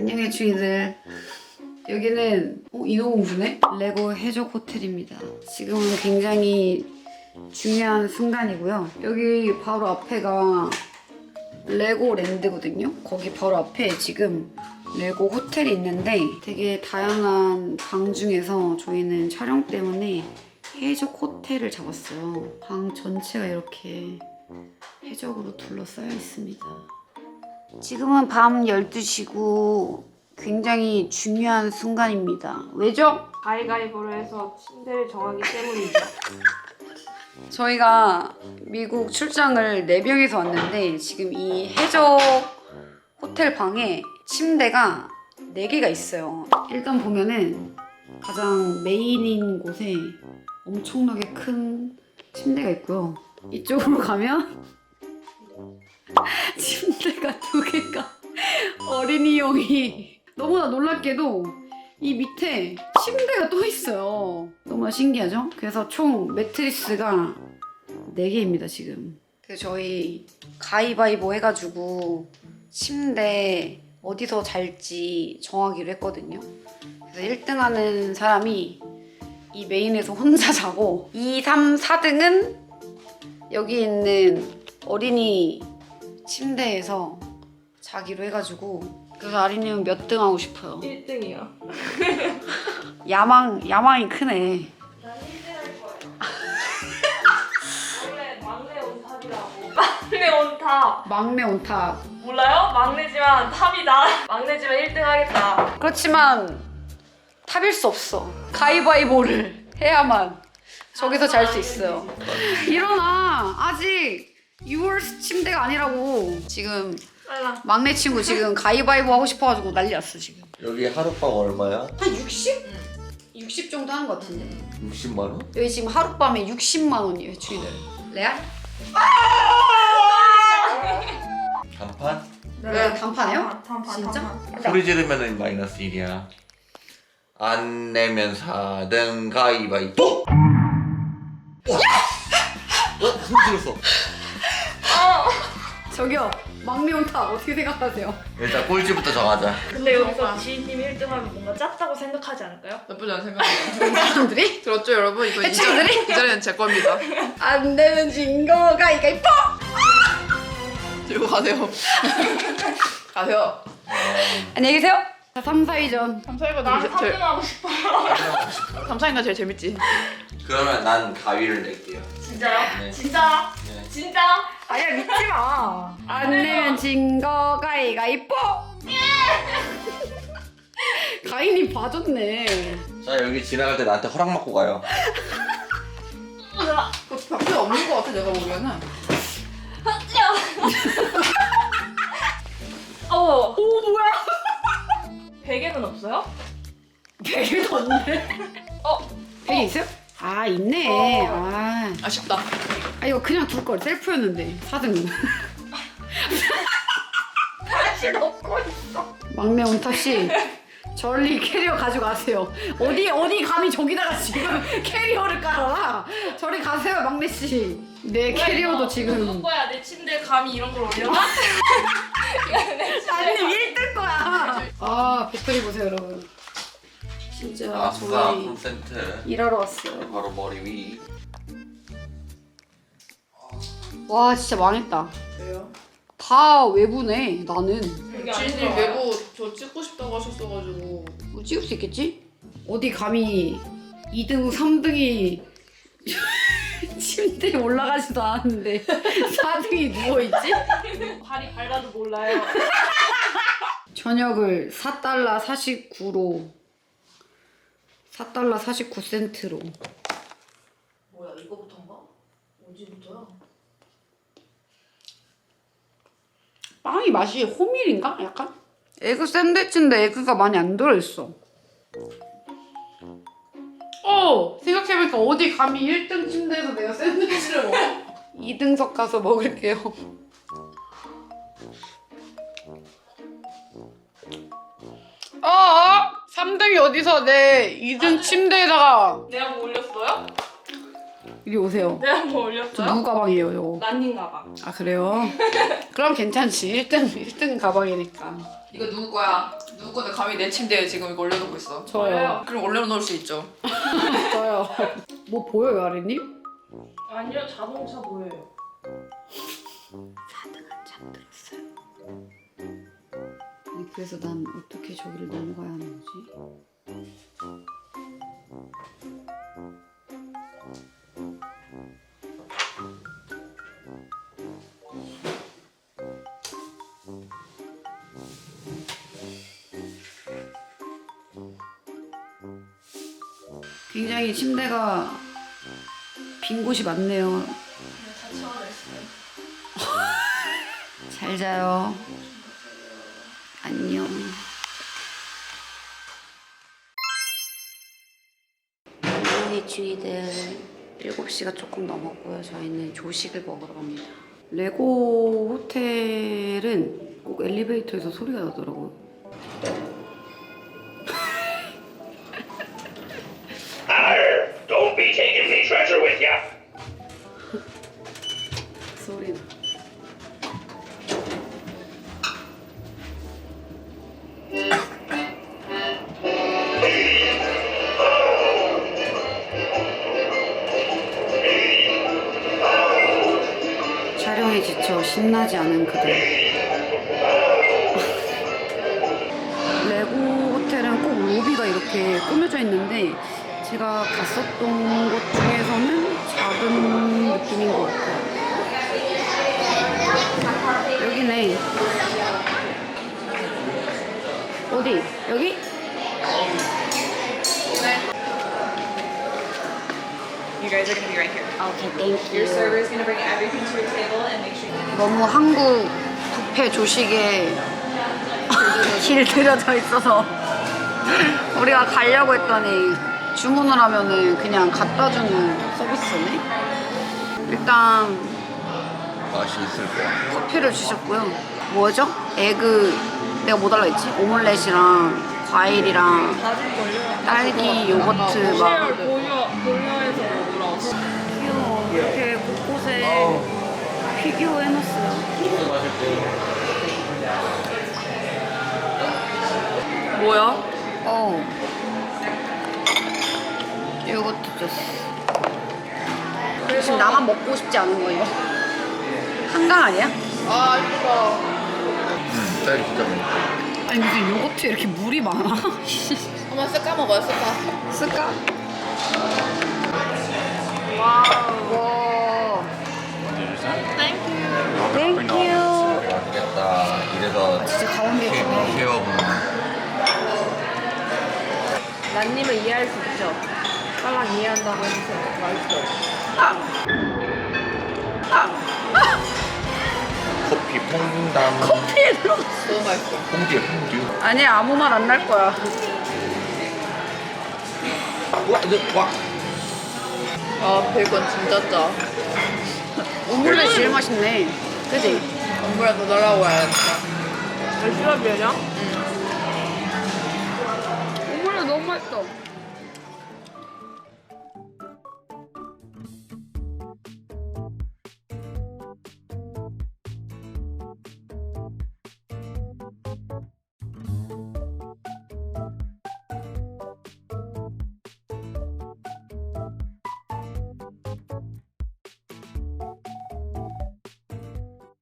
안녕해 주인들. 여기는 어, 인어공주네? 레고 해적 호텔입니다. 지금은 굉장히 중요한 순간이고요. 여기 바로 앞에가 레고 랜드거든요. 거기 바로 앞에 지금 레고 호텔이 있는데 되게 다양한 방 중에서 저희는 촬영 때문에 해적 호텔을 잡았어요. 방 전체가 이렇게 해적으로 둘러싸여 있습니다. 지금은 밤 12시고 굉장히 중요한 순간입니다. 왜죠? 가위가위보로 해서 침대를 정하기 때문이죠. 저희가 미국 출장을 4명이서 왔는데 지금 이 해적 호텔 방에 침대가 4개가 있어요. 일단 보면은 가장 메인인 곳에 엄청나게 큰 침대가 있고요. 이쪽으로 가면 침대가 두 개가 어린이용이 너무나 놀랍게도 이 밑에 침대가 또 있어요. 너무나 신기하죠? 그래서 총 매트리스가 4개입니다, 지금. 그래서 저희 가위바위보 해가지고 침대 어디서 잘지 정하기로 했거든요. 그래서 1등 하는 사람이 이 메인에서 혼자 자고 2, 3, 4등은 여기 있는 어린이 침대에서 자기로 해가지고 그래서 아린님은 몇등 하고 싶어요? 1등이요. 야망 야망이 크네. 난 1등 할 거예요. 원래 막내 온 탑이라고. 막내 온 탑. 막내 온탑. 몰라요? 막내지만 탑이다. 막내지만 1등 하겠다. 그렇지만 탑일 수 없어. 가위바위보를 해야만 저기서 잘 수 있어요. 일어나. 아직 6월 침대가 아니라고. 지금 빨라. 막내 친구 지금 가위바위보 하고 싶어가지고 난리 났어 지금. 여기 하룻밤 얼마야? 한 60? 60 정도 하는 것 같은데. 60만 원? 여기 지금 하룻밤에 60만 원이에요 주인들. 레알? 간판? 네, 단판해요? 단판. 진짜? 단판. 소리 지르면 마이너스 1이야 안 내면 4등 가위바위보! 어? 소리 질렀어 저기요 막내 온탑 어떻게 생각하세요? 일단 꼴찌부터 정하자 근데 여기서 지인님이 1등 하면 뭔가 짰다고 생각하지 않을까요? 나쁘지 않은 생각이에요. 사람들이? 들었죠 여러분? 이거 이, 해충들이? 자, 이 자리는 제 겁니다. 안 되면 진 거가 이거 들고 가세요. 가세요. 안녕히 계세요. 자, 3, 4위전. 감사해가 난 제일, 3등 제일 하고 싶어. 감사인가 제일 재밌지. 그러면 난 가위를 낼게요 진짜요? 네. 진짜? 네. 진짜? 아니야 믿지 마. 안 내면 진 거가 이가 이뻐. 가인이 봐줬네. 자 여기 지나갈 때 나한테 허락 받고 가요 그거 밖에 없는 것 같아 내가 보기에는. 어. 오 뭐야? 베개는 없어요? 베개도 없네. 어? 베개 있어요? 아 있네. 어. 아, 아쉽다. 아 이거 그냥 둘 걸 셀프였는데 4등은. 다시 넣고 있어. 막내 온탑 씨. 저리 캐리어 가져가세요. 어디 어디 감히 저기다가 지금 캐리어를 깔아라. 저리 가세요 막내 씨. 내 캐리어도 누구 지금. 거야? 내 침대에 감히 이런 걸 올려놔? 내 침대. 아니 1등 거야. 아 배터리 보세요 여러분. 진짜 아싸 저희 콘센트 일하러 왔어요. 바로 머리 위 와 진짜 망했다. 왜요? 다 외부네 나는. 여기 안 주인님 들어와요. 외부 저 찍고 싶다고 하셨어가지고. 뭐 찍을 수 있겠지? 어디 감히 2등 3등이 침대에 올라가지도 않았는데 4등이 누워있지? 발이 밝아도 몰라요. 저녁을 4달러 49로 4달러 49센트로 뭐야 이거부터인가? 어디부터야? 빵이 맛이 호밀인가? 약간? 에그 샌드위치인데 에그가 많이 안 들어있어 어! 생각해보니까 어디 감히 1등 침대에서 내가 샌드위치를 먹어 2등석 가서 먹을게요 어? 3등이 어디서 내 2등 침대에다가 내가 뭐 올렸어요? 이리 오세요. 내가 뭐 저 올렸어요? 누구 가방이에요, 저거? 난닝 가방. 아 그래요? 그럼 괜찮지. 1등 1등 가방이니까. 이거 누구 거야? 누구 건데 감히 내 침대에 지금 이거 올려놓고 있어. 저요. 그럼 올려놓을 수 있죠. 저요. 뭐 보여요, 아리님? 아니요 자동차 보여요. 아니 그래서 난 어떻게 저기를 넘어가야 하는 거지? 굉장히 침대가 빈 곳이 많네요. 다 채워져 있어요. 잘 자요. 안녕. 주의들 7시가 조금 넘었고요. 저희는 조식을 먹으러 갑니다. 레고 호텔은 꼭 엘리베이터에서 소리가 나더라고요. Don't be taking me treasure with ya. 소리 나. 지쳐 신나지 않은 그들. 레고 호텔은 꼭 로비가 이렇게 꾸며져 있는데 제가 갔었던 곳 중에서는 작은 느낌인 것 같아요. 여기네. 어디? 여기? You guys are gonna be right here. 오케이, 땡큐. Your server is gonna bring everything to your table and make sure. 너무 한국 뷔페 조식에 길들여져 있어서 우리가 가려고 했더니 주문을 하면은 그냥 갖다 주는 서비스네. 일단 맛이 있을 거야. 커피를 주셨고요. 뭐죠? 에그 내가 뭐 달라 했지? 오믈렛이랑 과일이랑 딸기 요거트 막 보여해서 먹으러. 귀여워. 이렇게 곳곳에 피규어 해놨어요. 뭐야? 어. 요거트 주스. 지금 나만 먹고 싶지 않은 거 이거. 한강 아니야? 아 이거. 음, 딸기 진짜 맛있어. 아니 무슨 요거트에 이렇게 물이 많아? 한번 쓱 까 먹어요 쓱 쓸까? 난님을 이해할 수 있죠. 빨랑 이해한다고 해주세요. 맛있어. 커피 퐁당. 커피에 들어가. 너무 맛있어. 퐁듀에 퐁듀. 아니 아무 말 안 날 거야. 와, 이거 와. 아 베이컨 진짜 짜. 오믈렛 제일 맛있네. 그지? 엄마랑 더 달라고 해야겠다. 몇 시간 면이야? 走